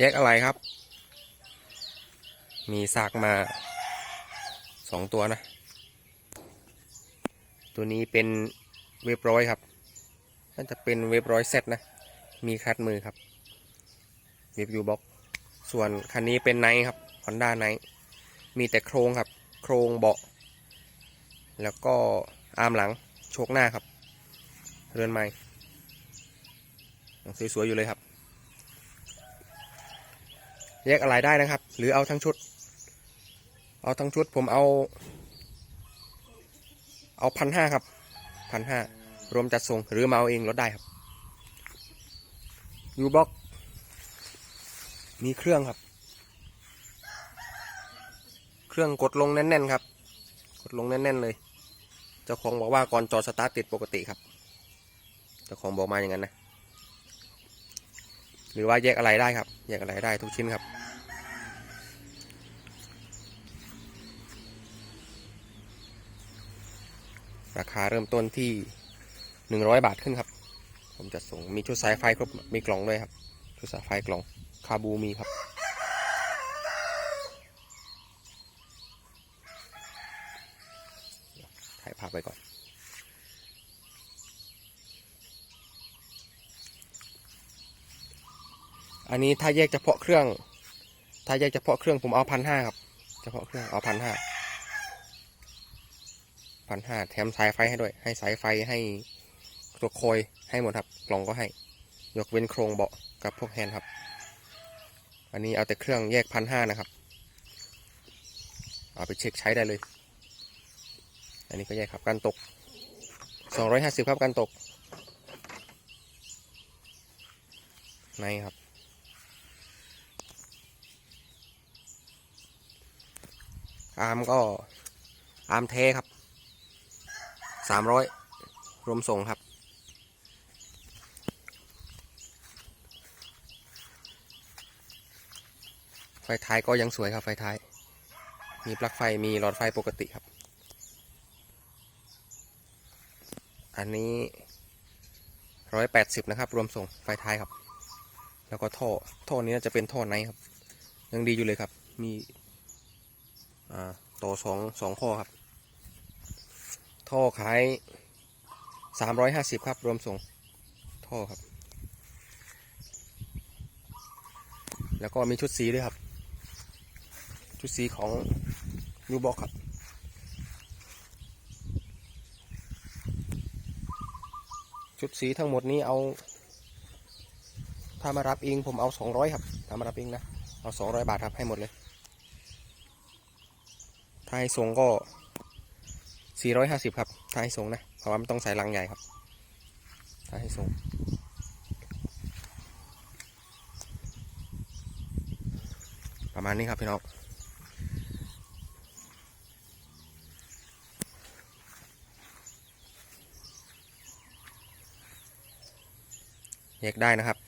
แยกอะไรครับ มีซากมาสองตัวนะ ตัวนี้เป็นเว็บร้อยครับน่าจะเป็นเว็บร้อยเซตนะ มีคัดมือครับเว็บยูบ็อกส่วนคันนี้เป็นไนท์ครับ Honda ไนท์มีแต่โครงครับ โครงเบาะ แล้วก็อาร์มหลังโชกหน้าครับ เรือนไม้ยังสวยๆอยู่เลยครับ แยกอะไรได้นะครับ หรือเอาทั้งชุด เอาทั้งชุดผมเอา เอาพันห้าครับพันห้ารวมจัดส่งหรือมาเอาเองลดได้ครับยูบ็อกมีเครื่องครับ เครื่องกดลงแน่นๆครับ กดลงแน่นๆเลย เจ้าของบอกว่าก่อนจอสตาร์ทติดปกติครับ เจ้าของบอกมาอย่างนั้นนะ รือว่าแยกอะไรได้ครับ แยกอะไรได้ทุกชิ้นครับ ราคาเริ่มต้นที่หนึ่งร้อยบาทขึ้นครับ ผมจะส่งมีชุดสายไฟครบมีกล่องด้วยครับ ชุดสายไฟกล่องคาบูมีครับถ่ายภาพไปก่อน อันนี้ถ้าแยกเฉพาะเครื่อง ถ้าแยกเฉพาะเครื่องผมเอาพันห้าครับ เฉพาะเครื่องเอาพันห้าพันห้าแถมสายไฟให้ด้วย ให้สายไฟให้ตัวโคอยให้หมดครับ กล่องก็ให้ ยกเว้นโครงเบาะกับพวกแฮนด์ครับ อันนี้เอาแต่เครื่องแยกพันห้านะครับ เอาไปเช็คใช้ได้เลย อันนี้ก็แยกครับการตกสองร้อยห้าสิบครับการตกในครับ อาร์มก็อาร์มเทครับสามร้อยรวมส่งครับไฟท้ายก็ยังสวยครับไฟท้าย มีปลั๊กไฟมีหลอดไฟปกติครับ อันนี้ร้อยแปดสิบนะครับ รวมส่งไฟท้ายครับ แล้วก็ท่อท่อนี้น่าจะเป็นท่อไนครับ ยังดีอยู่เลยครับ มี ต่อสองสองข้อครับ ท่อขายสามร้อยห้าสิบครับ รวมส่งท่อครับ แล้วก็มีชุดสีด้วยครับ ชุดสีของยูบ็อกครับชุดสีทั้งหมดนี้เอา ถ้ามารับเองผมเอาสองร้อยครับ ถ้ามารับเองนะ เอาสองร้อยบาทครับให้หมดเลย ถ้าให้ส่งก็สี่ร้อยห้าสิบครับถ้าให้ส่งนะ เพราะว่ามันต้องใส่ลังใหญ่ครับถ้าให้ส่งประมาณนี้ครับพี่น้องแยกได้นะครับ